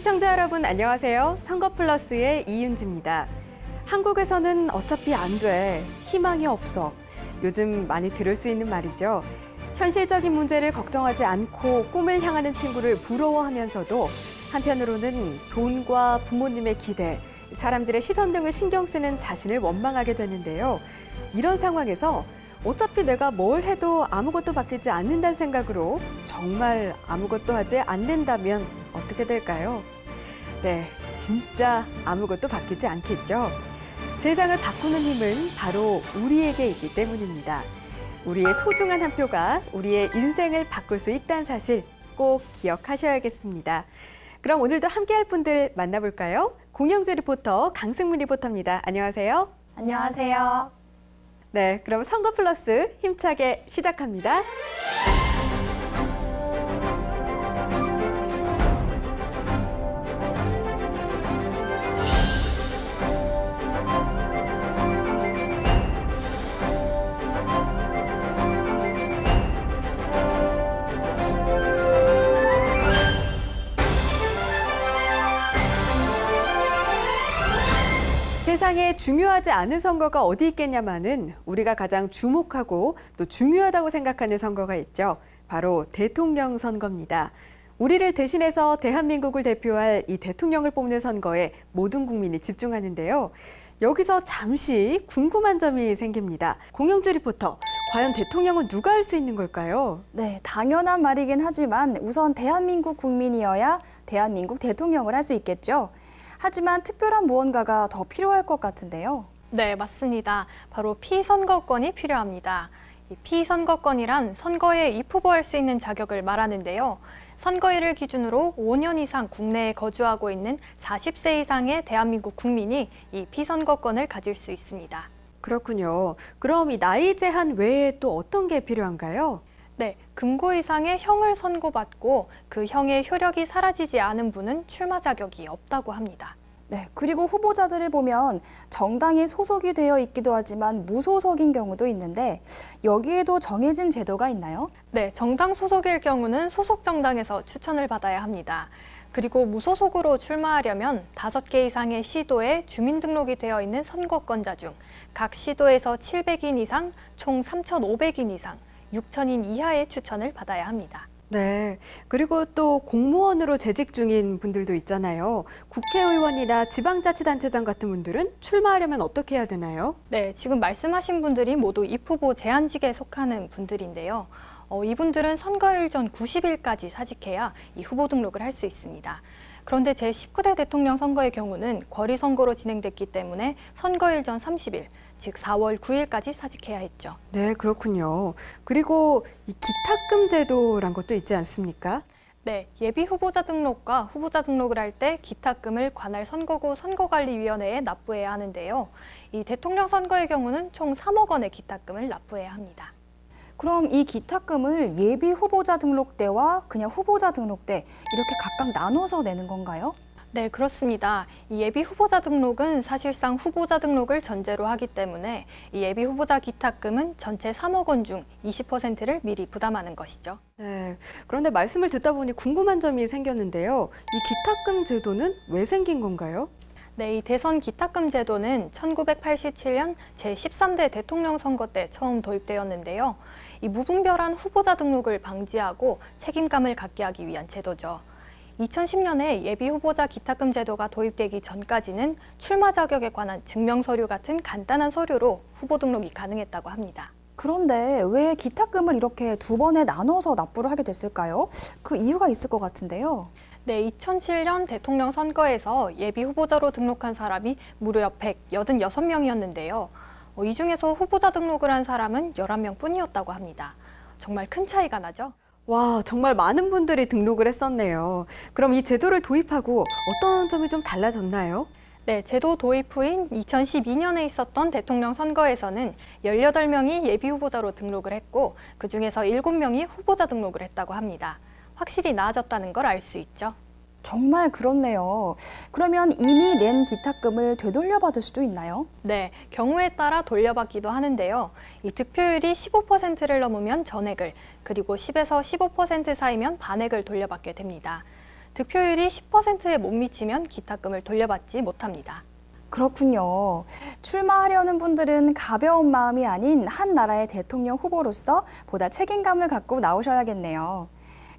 시청자 여러분 안녕하세요. 선거 플러스의 이윤지입니다. 한국에서는 어차피 안 돼. 희망이 없어. 요즘 많이 들을 수 있는 말이죠. 현실적인 문제를 걱정하지 않고 꿈을 향하는 친구를 부러워하면서도 한편으로는 돈과 부모님의 기대, 사람들의 시선 등을 신경 쓰는 자신을 원망하게 되는데요. 이런 상황에서 어차피 내가 뭘 해도 아무것도 바뀌지 않는다는 생각으로 정말 아무것도 하지 않는다면 어떻게 될까요? 네, 진짜 아무것도 바뀌지 않겠죠. 세상을 바꾸는 힘은 바로 우리에게 있기 때문입니다. 우리의 소중한 한 표가 우리의 인생을 바꿀 수 있다는 사실 꼭 기억하셔야겠습니다. 그럼 오늘도 함께할 분들 만나볼까요? 공영주 리포터 강승문 리포터입니다. 안녕하세요. 안녕하세요. 네, 그럼 선거 플러스 힘차게 시작합니다. 세상에 중요하지 않은 선거가 어디 있겠냐마는 우리가 가장 주목하고 또 중요하다고 생각하는 선거가 있죠. 바로 대통령 선거입니다. 우리를 대신해서 대한민국을 대표할 이 대통령을 뽑는 선거에 모든 국민이 집중하는데요. 여기서 잠시 궁금한 점이 생깁니다. 공영주 리포터, 과연 대통령은 누가 할 수 있는 걸까요? 네, 당연한 말이긴 하지만 우선 대한민국 국민이어야 대한민국 대통령을 할 수 있겠죠. 하지만 특별한 무언가가 더 필요할 것 같은데요. 네, 맞습니다. 바로 피선거권이 필요합니다. 이 피선거권이란 선거에 입후보할 수 있는 자격을 말하는데요. 선거일을 기준으로 5년 이상 국내에 거주하고 있는 40세 이상의 대한민국 국민이 이 피선거권을 가질 수 있습니다. 그렇군요. 그럼 이 나이 제한 외에 또 어떤 게 필요한가요? 네, 금고 이상의 형을 선고받고 그 형의 효력이 사라지지 않은 분은 출마 자격이 없다고 합니다. 네, 그리고 후보자들을 보면 정당에 소속이 되어 있기도 하지만 무소속인 경우도 있는데 여기에도 정해진 제도가 있나요? 네, 정당 소속일 경우는 소속 정당에서 추천을 받아야 합니다. 그리고 무소속으로 출마하려면 다섯 개 이상의 시도에 주민등록이 되어 있는 선거권자 중 각 시도에서 700인 이상, 총 3,500인 이상, 6,000인 이하의 추천을 받아야 합니다. 네. 그리고 또 공무원으로 재직 중인 분들도 있잖아요. 국회의원이나 지방자치단체장 같은 분들은 출마하려면 어떻게 해야 되나요? 네, 지금 말씀하신 분들이 모두 입후보 제한직에 속하는 분들인데요. 어, 이분들은 선거일 전 90일까지 사직해야 이 후보 등록을 할 수 있습니다. 그런데 제19대 대통령 선거의 경우는 거리 선거로 진행됐기 때문에 선거일 전 30일, 즉 4월 9일까지 사직해야 했죠. 네, 그렇군요. 그리고 이 기탁금 제도란 것도 있지 않습니까? 네, 예비 후보자 등록과 후보자 등록을 할 때 기탁금을 관할 선거구 선거관리위원회에 납부해야 하는데요. 이 대통령 선거의 경우는 총 3억 원의 기탁금을 납부해야 합니다. 그럼 이 기탁금을 예비 후보자 등록 때와 그냥 후보자 등록 때 이렇게 각각 나눠서 내는 건가요? 네, 그렇습니다. 이 예비 후보자 등록은 사실상 후보자 등록을 전제로 하기 때문에 이 예비 후보자 기탁금은 전체 3억 원 중 20%를 미리 부담하는 것이죠. 네. 그런데 말씀을 듣다 보니 궁금한 점이 생겼는데요. 이 기탁금 제도는 왜 생긴 건가요? 네, 이 대선 기탁금 제도는 1987년 제13대 대통령 선거 때 처음 도입되었는데요. 이 무분별한 후보자 등록을 방지하고 책임감을 갖게 하기 위한 제도죠. 2010년에 예비 후보자 기탁금 제도가 도입되기 전까지는 출마 자격에 관한 증명 서류 같은 간단한 서류로 후보 등록이 가능했다고 합니다. 그런데 왜 기탁금을 이렇게 두 번에 나눠서 납부를 하게 됐을까요? 그 이유가 있을 것 같은데요. 네, 2007년 대통령 선거에서 예비 후보자로 등록한 사람이 무려 186명이었는데요. 어, 이 중에서 후보자 등록을 한 사람은 11명 뿐이었다고 합니다. 정말 큰 차이가 나죠? 와, 정말 많은 분들이 등록을 했었네요. 그럼 이 제도를 도입하고 어떤 점이 좀 달라졌나요? 네, 제도 도입 후인 2012년에 있었던 대통령 선거에서는 18명이 예비 후보자로 등록을 했고 그중에서 7명이 후보자 등록을 했다고 합니다. 확실히 나아졌다는 걸 알 수 있죠. 정말 그렇네요. 그러면 이미 낸 기탁금을 되돌려받을 수도 있나요? 네, 경우에 따라 돌려받기도 하는데요. 이 득표율이 15%를 넘으면 전액을, 그리고 10에서 15% 사이면 반액을 돌려받게 됩니다. 득표율이 10%에 못 미치면 기탁금을 돌려받지 못합니다. 그렇군요. 출마하려는 분들은 가벼운 마음이 아닌 한 나라의 대통령 후보로서 보다 책임감을 갖고 나오셔야겠네요.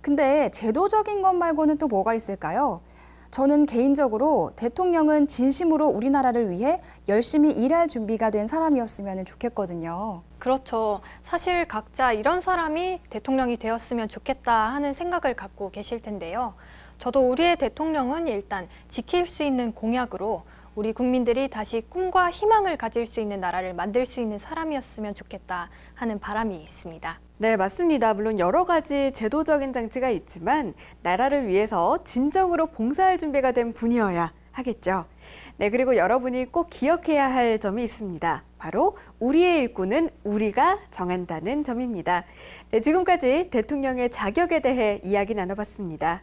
근데 제도적인 것 말고는 또 뭐가 있을까요? 저는 개인적으로 대통령은 진심으로 우리나라를 위해 열심히 일할 준비가 된 사람이었으면 좋겠거든요. 그렇죠. 사실 각자 이런 사람이 대통령이 되었으면 좋겠다 하는 생각을 갖고 계실 텐데요. 저도 우리의 대통령은 일단 지킬 수 있는 공약으로 우리 국민들이 다시 꿈과 희망을 가질 수 있는 나라를 만들 수 있는 사람이었으면 좋겠다 하는 바람이 있습니다. 네, 맞습니다. 물론 여러 가지 제도적인 장치가 있지만 나라를 위해서 진정으로 봉사할 준비가 된 분이어야 하겠죠. 네, 그리고 여러분이 꼭 기억해야 할 점이 있습니다. 바로 우리의 일꾼은 우리가 정한다는 점입니다. 네, 지금까지 대통령의 자격에 대해 이야기 나눠봤습니다.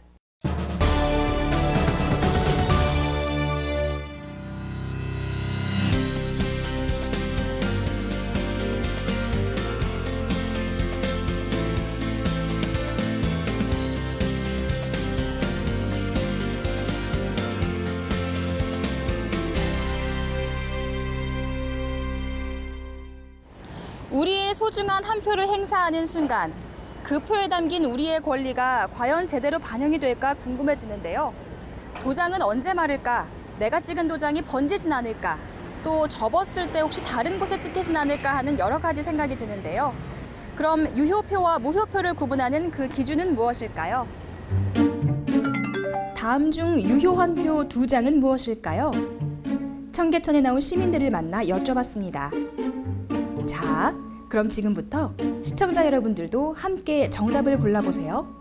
소중한 한 표를 행사하는 순간 그 표에 담긴 우리의 권리가 과연 제대로 반영이 될까 궁금해지는데요. 도장은 언제 마를까? 내가 찍은 도장이 번지진 않을까? 또 접었을 때 혹시 다른 곳에 찍히진 않을까 하는 여러 가지 생각이 드는데요. 그럼 유효표와 무효표를 구분하는 그 기준은 무엇일까요? 다음 중 유효한 표 두 장은 무엇일까요? 청계천에 나온 시민들을 만나 여쭤봤습니다. 자, 그럼 지금부터 시청자 여러분들도 함께 정답을 골라보세요.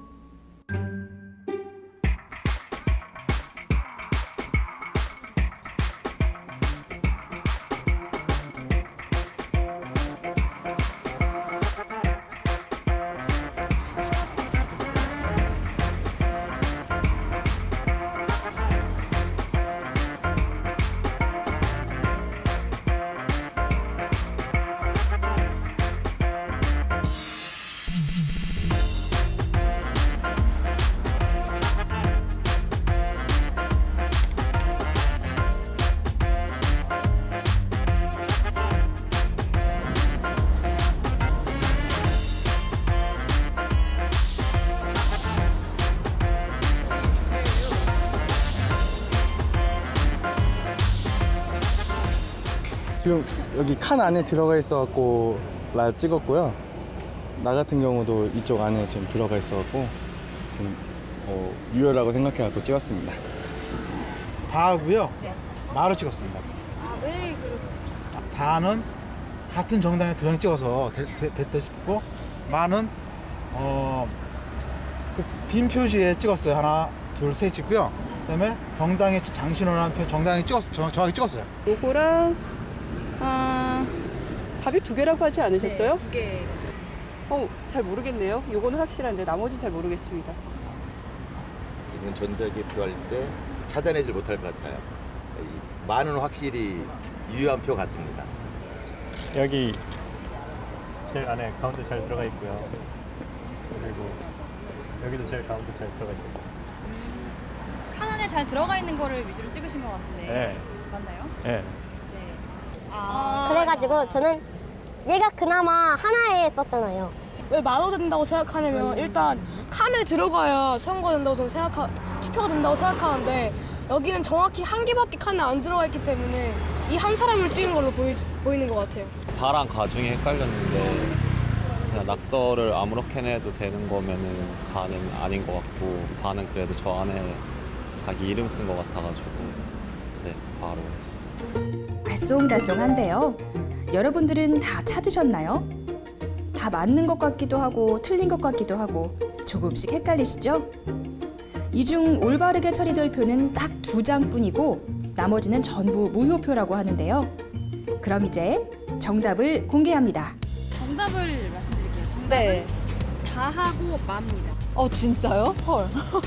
여기 칸 안에 들어가 있어갖고 나 찍었고요. 나 같은 경우도 이쪽 안에 지금 들어가 있어갖고 지금 어, 유효라고 생각해갖고 찍었습니다. 다 하고요. 네. 마를 찍었습니다. 아, 왜 그렇게 찍으셨죠? 다는 같은 정당에 두 장 찍어서 되- 되- 됐다 싶고 마는 어, 그빈 표시에 찍었어요. 하나, 둘, 셋 찍고요. 그다음에 정당에 장신호라는 표 정당에 찍었 정, 정확히 찍었어요. 요거랑 아 답이 두 개라고 하지 않으셨어요? 두 개. 어, 잘 모르겠네요. 요거는 확실한데 나머지는 잘 모르겠습니다. 이건 전자기표 할때 찾아내질 못할 것 같아요. 이 만은 확실히 유효한 표 같습니다. 여기 제일 안에 가운데 잘 들어가 있고요. 그리고 여기도 제일 가운데 잘 들어가 있어요. 칸 안에 잘 들어가 있는 거를 위주로 찍으신 것 같은데 네. 맞나요? 네. 네. 아, 그래가지고 저는 얘가 그나마 하나에 썼잖아요. 왜 만원 된다고 생각하냐면 일단 칸에 들어가야 선거 된다고 저는 생각하 투표가 된다고 생각하는데 여기는 정확히 한 개밖에 칸에 안 들어가 있기 때문에 이 한 사람을 찍은 걸로 보이, 보이는 것 같아요. 바랑 가중에 헷갈렸는데 그냥 낙서를 아무렇게나 해도 되는 거면은 가는 아닌 것 같고 바는 그래도 저 안에 자기 이름 쓴 것 같아가지고 네 바로 했어요. 알쏭달쏭한데요. 여러분들은 다 찾으셨나요? 다 맞는 것 같기도 하고 틀린 것 같기도 하고 조금씩 헷갈리시죠? 이 중 올바르게 처리될 표는 딱 두 장뿐이고 나머지는 전부 무효표라고 하는데요. 그럼 이제 정답을 공개합니다. 정답을 말씀드릴게요. 정답은 네. 다하고 마입니다. 어 진짜요? 헐.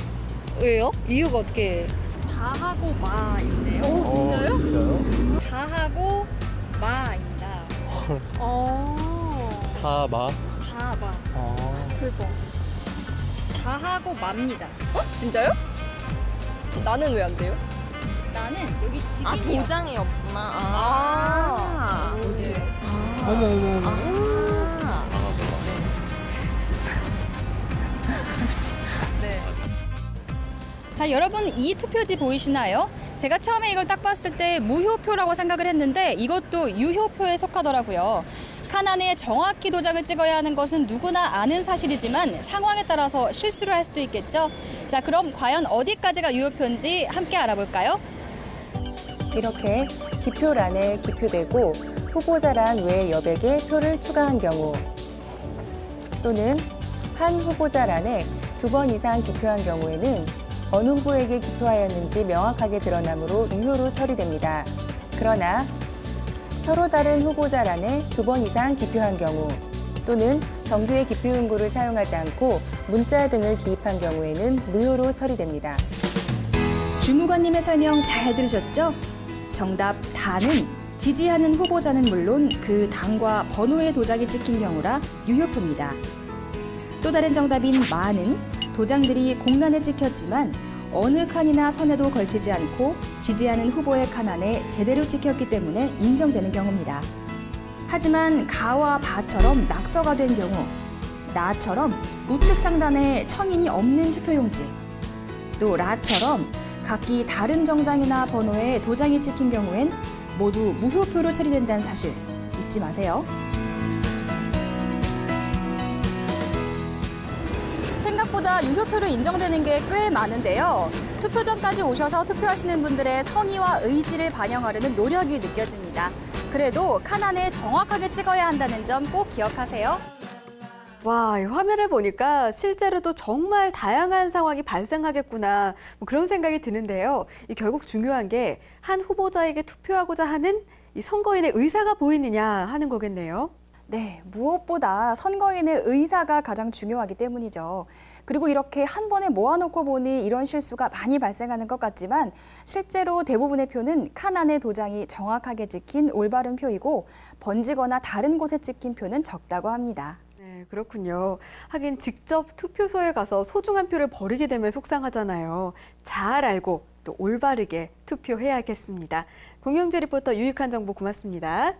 왜요? 이유가 어떻게? 다하고 마인데요. 어, 진짜요? 다하고 마입니다. 다마. 다마. 어. 다하고 마입니다. 어? 진짜요? 나는 왜 안 돼요? 나는 여기 지금 아 도장이 없구나. 아. 어머 어머 어머. 자, 여러분 이 투표지 보이시나요? 제가 처음에 이걸 딱 봤을 때 무효표라고 생각을 했는데 이것도 유효표에 속하더라고요. 칸 안에 정확히 도장을 찍어야 하는 것은 누구나 아는 사실이지만 상황에 따라서 실수를 할 수도 있겠죠. 자, 그럼 과연 어디까지가 유효표인지 함께 알아볼까요? 이렇게 기표란에 기표되고 후보자란 외 여백에 표를 추가한 경우 또는 한 후보자란에 두 번 이상 기표한 경우에는 어느 후보에게 기표하였는지 명확하게 드러나므로 유효로 처리됩니다. 그러나 서로 다른 후보자 란에 두 번 이상 기표한 경우 또는 정규의 기표 용구를 사용하지 않고 문자 등을 기입한 경우에는 무효로 처리됩니다. 주무관님의 설명 잘 들으셨죠? 정답 다는 지지하는 후보자는 물론 그 당과 번호의 도장이 찍힌 경우라 유효표입니다. 또 다른 정답인 마는 도장들이 공란에 찍혔지만 어느 칸이나 선에도 걸치지 않고 지지하는 후보의 칸 안에 제대로 찍혔기 때문에 인정되는 경우입니다. 하지만 가와 바처럼 낙서가 된 경우, 나처럼 우측 상단에 청인이 없는 투표용지, 또 라처럼 각기 다른 정당이나 번호에 도장이 찍힌 경우엔 모두 무효표로 처리된다는 사실 잊지 마세요. 생각보다 유효표로 인정되는 게 꽤 많은데요. 투표 전까지 오셔서 투표하시는 분들의 성의와 의지를 반영하려는 노력이 느껴집니다. 그래도 칸 안에 정확하게 찍어야 한다는 점 꼭 기억하세요. 와, 이 화면을 보니까 실제로도 정말 다양한 상황이 발생하겠구나 뭐 그런 생각이 드는데요. 이 결국 중요한 게 한 후보자에게 투표하고자 하는 이 선거인의 의사가 보이느냐 하는 거겠네요. 네, 무엇보다 선거인의 의사가 가장 중요하기 때문이죠. 그리고 이렇게 한 번에 모아놓고 보니 이런 실수가 많이 발생하는 것 같지만 실제로 대부분의 표는 칸 안에 도장이 정확하게 찍힌 올바른 표이고 번지거나 다른 곳에 찍힌 표는 적다고 합니다. 네, 그렇군요. 하긴 직접 투표소에 가서 소중한 표를 버리게 되면 속상하잖아요. 잘 알고 또 올바르게 투표해야겠습니다. 공영재 리포터 유익한 정보 고맙습니다.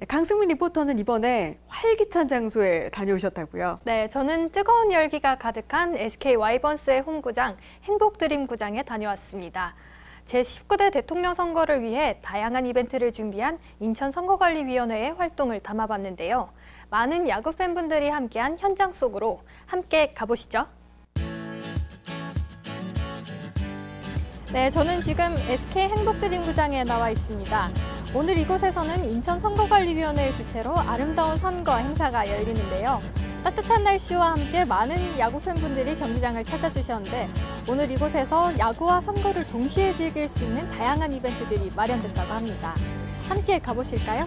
네, 강승민 리포터는 이번에 활기찬 장소에 다녀오셨다고요? 네, 저는 뜨거운 열기가 가득한 SK 와이번스의 홈구장 행복드림구장에 다녀왔습니다. 제19대 대통령 선거를 위해 다양한 이벤트를 준비한 인천선거관리위원회의 활동을 담아봤는데요. 많은 야구 팬분들이 함께한 현장 속으로 함께 가보시죠. 네, 저는 지금 SK 행복드림구장에 나와 있습니다. 오늘 이곳에서는 인천 선거관리위원회의 주최로 아름다운 선거 행사가 열리는데요. 따뜻한 날씨와 함께 많은 야구 팬분들이 경기장을 찾아주셨는데 오늘 이곳에서 야구와 선거를 동시에 즐길 수 있는 다양한 이벤트들이 마련된다고 합니다. 함께 가보실까요?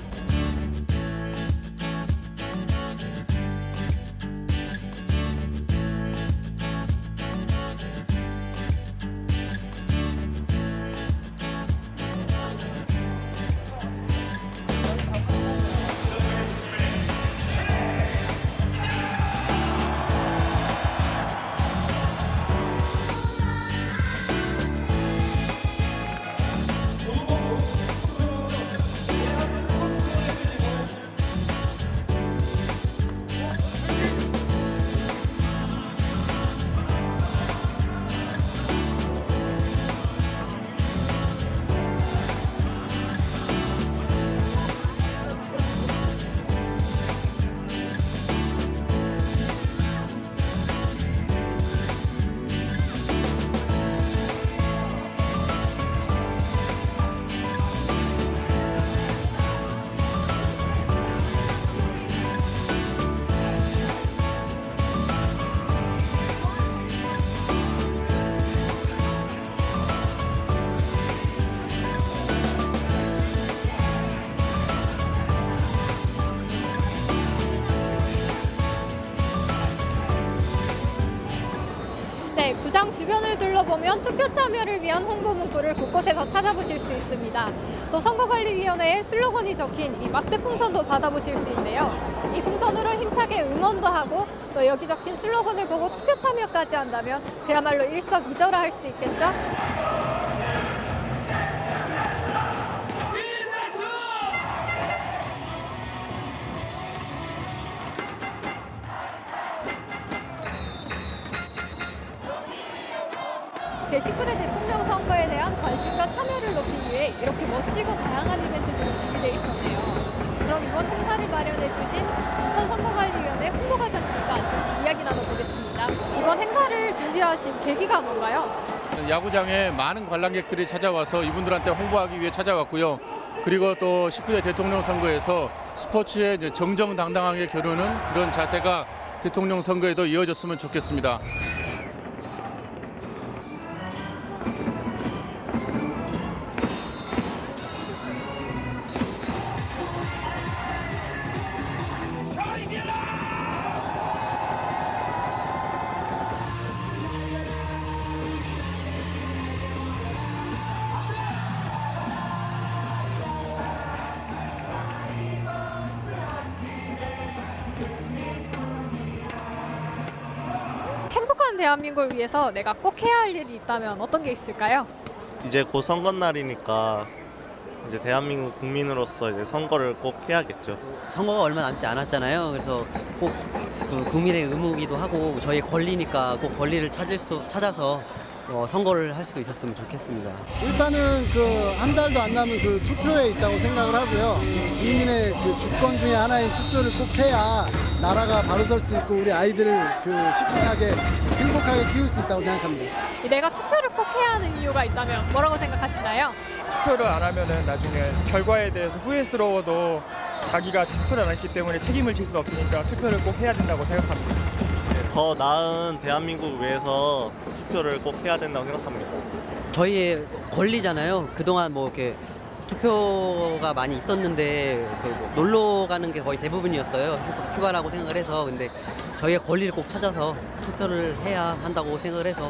주변을 둘러보면 투표 참여를 위한 홍보 문구를 곳곳에서 찾아보실 수 있습니다. 또 선거관리위원회의 슬로건이 적힌 이 막대 풍선도 받아보실 수 있는데요. 이 풍선으로 힘차게 응원도 하고 또 여기 적힌 슬로건을 보고 투표 참여까지 한다면 그야말로 일석이조라 할 수 있겠죠. 제19대 대통령 선거에 대한 관심과 참여를 높이기 위해 이렇게 멋지고 다양한 이벤트들이 준비되어 있었네요. 그럼 이번 행사를 마련해 주신 인천선거관리위원회 홍보과장님과 잠시 이야기 나눠보겠습니다. 이번 행사를 준비하신 계기가 뭔가요? 야구장에 많은 관람객들이 찾아와서 이분들한테 홍보하기 위해 찾아왔고요. 그리고 또 19대 대통령 선거에서 스포츠에 정정당당하게 겨루는 그런 자세가 대통령 선거에도 이어졌으면 좋겠습니다. 대한민국을 위해서 내가 꼭 해야 할 일이 있다면 어떤 게 있을까요? 이제 곧 선거 날이니까 이제 대한민국 국민으로서 이제 선거를 꼭 해야겠죠. 선거가 얼마 남지 않았잖아요. 그래서 꼭 그 국민의 의무기도 하고 저희 권리니까 꼭 권리를 찾을 수 찾아서 어, 선거를 할 수 있었으면 좋겠습니다. 일단은 그 한 달도 안 남은 그 투표에 있다고 생각을 하고요. 국민의 그 주권 중에 하나인 투표를 꼭 해야 나라가 바로 설 수 있고 우리 아이들을 그 씩씩하게 행복하게 키울 수 있다고 생각합니다. 내가 투표를 꼭 해야 하는 이유가 있다면 뭐라고 생각하시나요? 투표를 안 하면은 나중에 결과에 대해서 후회스러워도 자기가 투표를 안 했기 때문에 책임을 질 수 없으니까 투표를 꼭 해야 된다고 생각합니다. 더 나은 대한민국을 위해서 투표를 꼭 해야 된다고 생각합니다. 저희의 권리잖아요. 그동안 뭐 이렇게 투표가 많이 있었는데 그뭐 놀러 가는 게 거의 대부분이었어요. 휴- 휴가라고 생각을 해서 근데 저희의 권리를 꼭 찾아서 투표를 해야 한다고 생각을 해서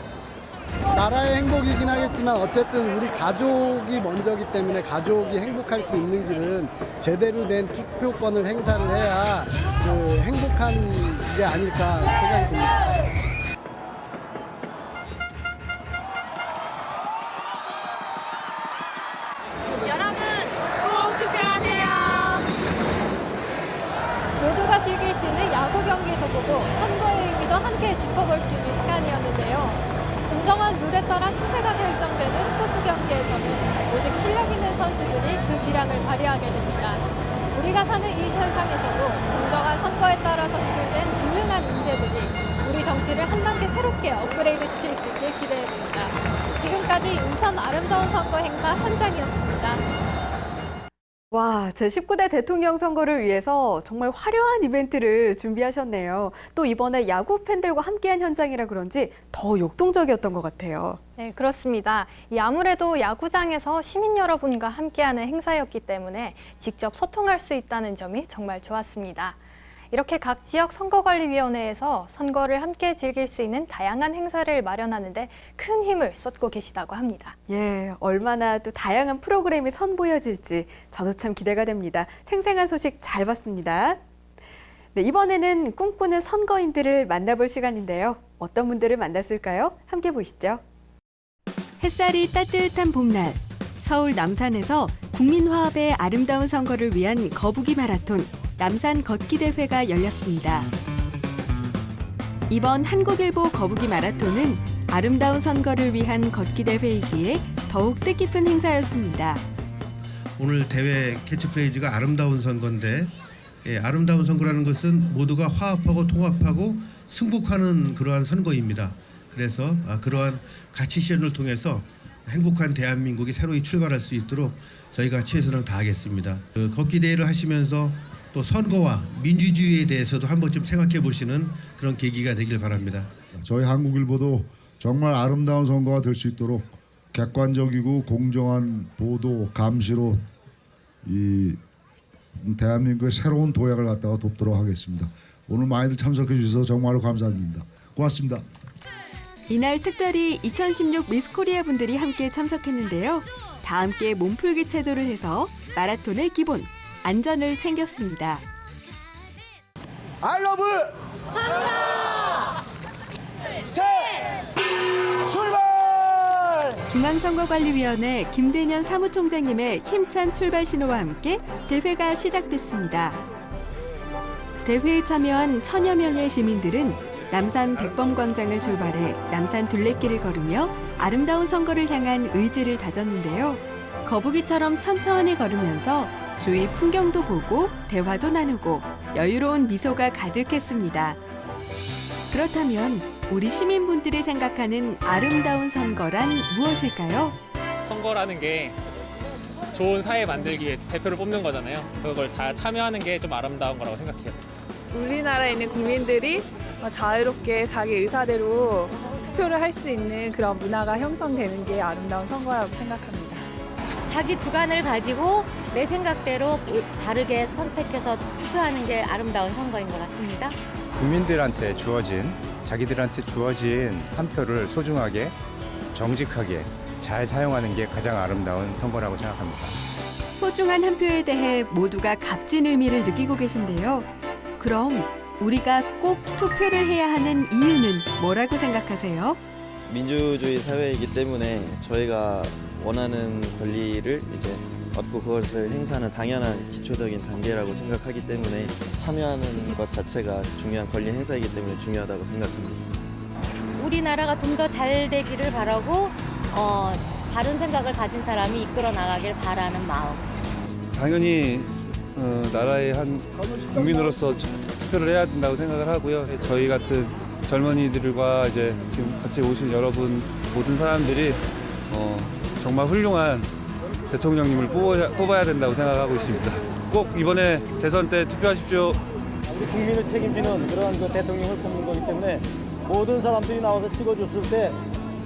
나라의 행복이긴 하겠지만 어쨌든 우리 가족이 먼저기 때문에 가족이 행복할 수 있는 길은 제대로 된 투표권을 행사를 해야 그 행복한 게 아닐까 생각이 듭니다. 여러분 꼭 투표하세요. 모두가 즐길 수 있는 야구 경기도 보고 선거의 의미도 함께 짚어볼 수 있는 시간이었는데요. 공정한 룰에 따라 승패가 결정되는 스포츠 경기에서는 오직 실력 있는 선수들이 그 기량을 발휘하게 됩니다. 우리가 사는 이 세상에서도 공정한 선거에 따라 선출된 유능한 인재들이 우리 정치를 한 단계 새롭게 업그레이드 시킬 수 있게 기대해봅니다. 지금까지 인천 아름다운 선거 행사 현장이었습니다. 와, 제19대 대통령 선거를 위해서 정말 화려한 이벤트를 준비하셨네요. 또 이번에 야구 팬들과 함께한 현장이라 그런지 더 역동적이었던 것 같아요. 네, 그렇습니다. 이 아무래도 야구장에서 시민 여러분과 함께하는 행사였기 때문에 직접 소통할 수 있다는 점이 정말 좋았습니다. 이렇게 각 지역 선거관리위원회에서 선거를 함께 즐길 수 있는 다양한 행사를 마련하는데 큰 힘을 쏟고 계시다고 합니다. 예, 얼마나 또 다양한 프로그램이 선보여질지 저도 참 기대가 됩니다. 생생한 소식 잘 봤습니다. 네, 이번에는 꿈꾸는 선거인들을 만나볼 시간인데요. 어떤 분들을 만났을까요? 함께 보시죠. 햇살이 따뜻한 봄날, 서울 남산에서 국민화합의 아름다운 선거를 위한 거북이 마라톤 남산 걷기 대회가 열렸습니다. 이번 한국일보 거북이 마라톤은 아름다운 선거를 위한 걷기 대회이기에 더욱 뜻깊은 행사였습니다. 오늘 대회 캐치프레이즈가 아름다운 선거인데 예, 아름다운 선거라는 것은 모두가 화합하고 통합하고 승복하는 그러한 선거입니다. 그래서 아, 그러한 가치 실현을 통해서 행복한 대한민국이 새로이 출발할 수 있도록 저희가 최선을 다하겠습니다. 그 걷기 대회를 하시면서 또 선거와 민주주의에 대해서도 한 번쯤 생각해 보시는 그런 계기가 되길 바랍니다. 저희 한국일보도 정말 아름다운 선거가 될 수 있도록 객관적이고 공정한 보도 감시로 이 대한민국의 새로운 도약을 갖다가 돕도록 하겠습니다. 오늘 많이들 참석해 주셔서 정말로 감사드립니다. 고맙습니다. 이날 특별히 2016 미스코리아 분들이 함께 참석했는데요. 다 함께 몸풀기 체조를 해서 마라톤의 기본, 안전을 챙겼습니다. 알러브 선거 셋 출발! 중앙선거관리위원회 김대년 사무총장님의 힘찬 출발 신호와 함께 대회가 시작됐습니다. 대회에 참여한 천여 명의 시민들은 남산 백범광장을 출발해 남산 둘레길을 걸으며 아름다운 선거를 향한 의지를 다졌는데요. 거북이처럼 천천히 걸으면서 주위 풍경도 보고 대화도 나누고 여유로운 미소가 가득했습니다. 그렇다면 우리 시민분들이 생각하는 아름다운 선거란 무엇일까요? 선거라는 게 좋은 사회 만들기에 대표를 뽑는 거잖아요. 그걸 다 참여하는 게 좀 아름다운 거라고 생각해요. 우리나라에 있는 국민들이 자유롭게 자기 의사대로 투표를 할 수 있는 그런 문화가 형성되는 게 아름다운 선거라고 생각합니다. 자기 주관을 가지고 내 생각대로 다르게 선택해서 투표하는 게 아름다운 선거인 것 같습니다. 국민들한테 주어진 자기들한테 주어진 한 표를 소중하게 정직하게 잘 사용하는 게 가장 아름다운 선거라고 생각합니다. 소중한 한 표에 대해 모두가 값진 의미를 느끼고 계신데요. 그럼 우리가 꼭 투표를 해야 하는 이유는 뭐라고 생각하세요? 민주주의 사회이기 때문에 저희가 원하는 권리를 이제 얻고 그것을 행사하는 당연한 기초적인 단계라고 생각하기 때문에 참여하는 것 자체가 중요한 권리 행사이기 때문에 중요하다고 생각합니다. 우리나라가 좀 더 잘 되기를 바라고 어, 다른 생각을 가진 사람이 이끌어 나가길 바라는 마음. 당연히 어, 나라의 한 국민으로서 투표를 해야 된다고 생각을 하고요. 저희 같은 젊은이들과 이제 지금 같이 오신 여러분 모든 사람들이 어, 정말 훌륭한 대통령님을 뽑아야, 뽑아야 된다고 생각하고 있습니다. 꼭 이번에 대선 때 투표하십시오. 국민을 책임지는 그런 그 대통령을 뽑는 거기 때문에 모든 사람들이 나와서 찍어줬을 때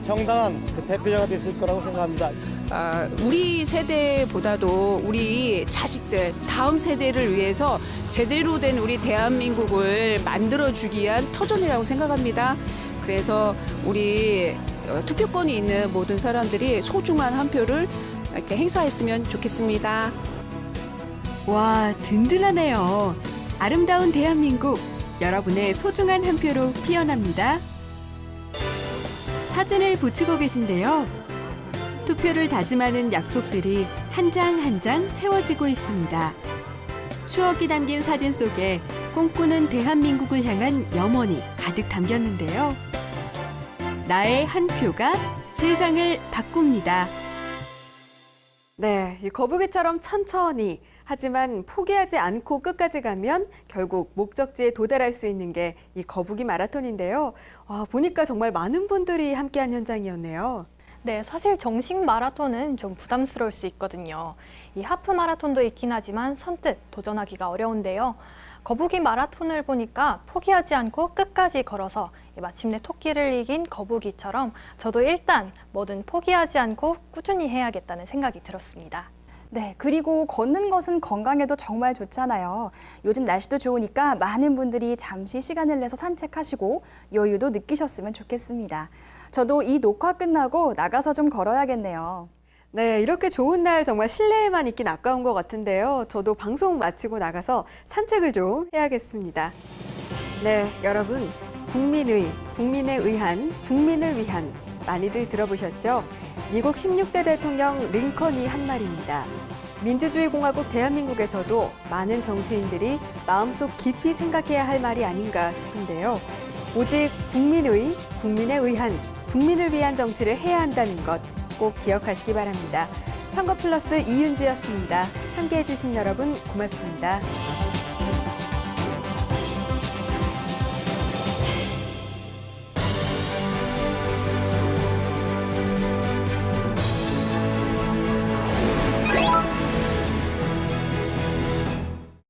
정당한 그 대표자가 됐을 거라고 생각합니다. 아, 우리 세대보다도 우리 자식들, 다음 세대를 위해서 제대로 된 우리 대한민국을 만들어 주기 위한 터전이라고 생각합니다. 그래서 우리 어, 투표권이 있는 모든 사람들이 소중한 한 표를 이렇게 행사했으면 좋겠습니다. 와, 든든하네요. 아름다운 대한민국, 여러분의 소중한 한 표로 피어납니다. 사진을 붙이고 계신데요. 투표를 다짐하는 약속들이 한 장 한 장 채워지고 있습니다. 추억이 담긴 사진 속에 꿈꾸는 대한민국을 향한 염원이 가득 담겼는데요. 나의 한 표가 세상을 바꿉니다. 네, 이 거북이처럼 천천히 하지만 포기하지 않고 끝까지 가면 결국 목적지에 도달할 수 있는 게 이 거북이 마라톤인데요. 와, 보니까 정말 많은 분들이 함께한 현장이었네요. 네, 사실 정식 마라톤은 좀 부담스러울 수 있거든요. 이 하프 마라톤도 있긴 하지만 선뜻 도전하기가 어려운데요. 거북이 마라톤을 보니까 포기하지 않고 끝까지 걸어서 마침내 토끼를 이긴 거북이처럼 저도 일단 뭐든 포기하지 않고 꾸준히 해야겠다는 생각이 들었습니다. 네, 그리고 걷는 것은 건강에도 정말 좋잖아요. 요즘 날씨도 좋으니까 많은 분들이 잠시 시간을 내서 산책하시고 여유도 느끼셨으면 좋겠습니다. 저도 이 녹화 끝나고 나가서 좀 걸어야겠네요. 네, 이렇게 좋은 날 정말 실내에만 있긴 아까운 것 같은데요. 저도 방송 마치고 나가서 산책을 좀 해야겠습니다. 네, 여러분. 국민의, 국민에 의한, 국민을 위한 많이들 들어보셨죠? 미국 16대 대통령 링컨이 한 말입니다. 민주주의 공화국 대한민국에서도 많은 정치인들이 마음속 깊이 생각해야 할 말이 아닌가 싶은데요. 오직 국민의, 국민에 의한, 국민을 위한 정치를 해야 한다는 것 꼭 기억하시기 바랍니다. 선거 플러스 이윤지였습니다. 함께 해 주신 여러분 고맙습니다.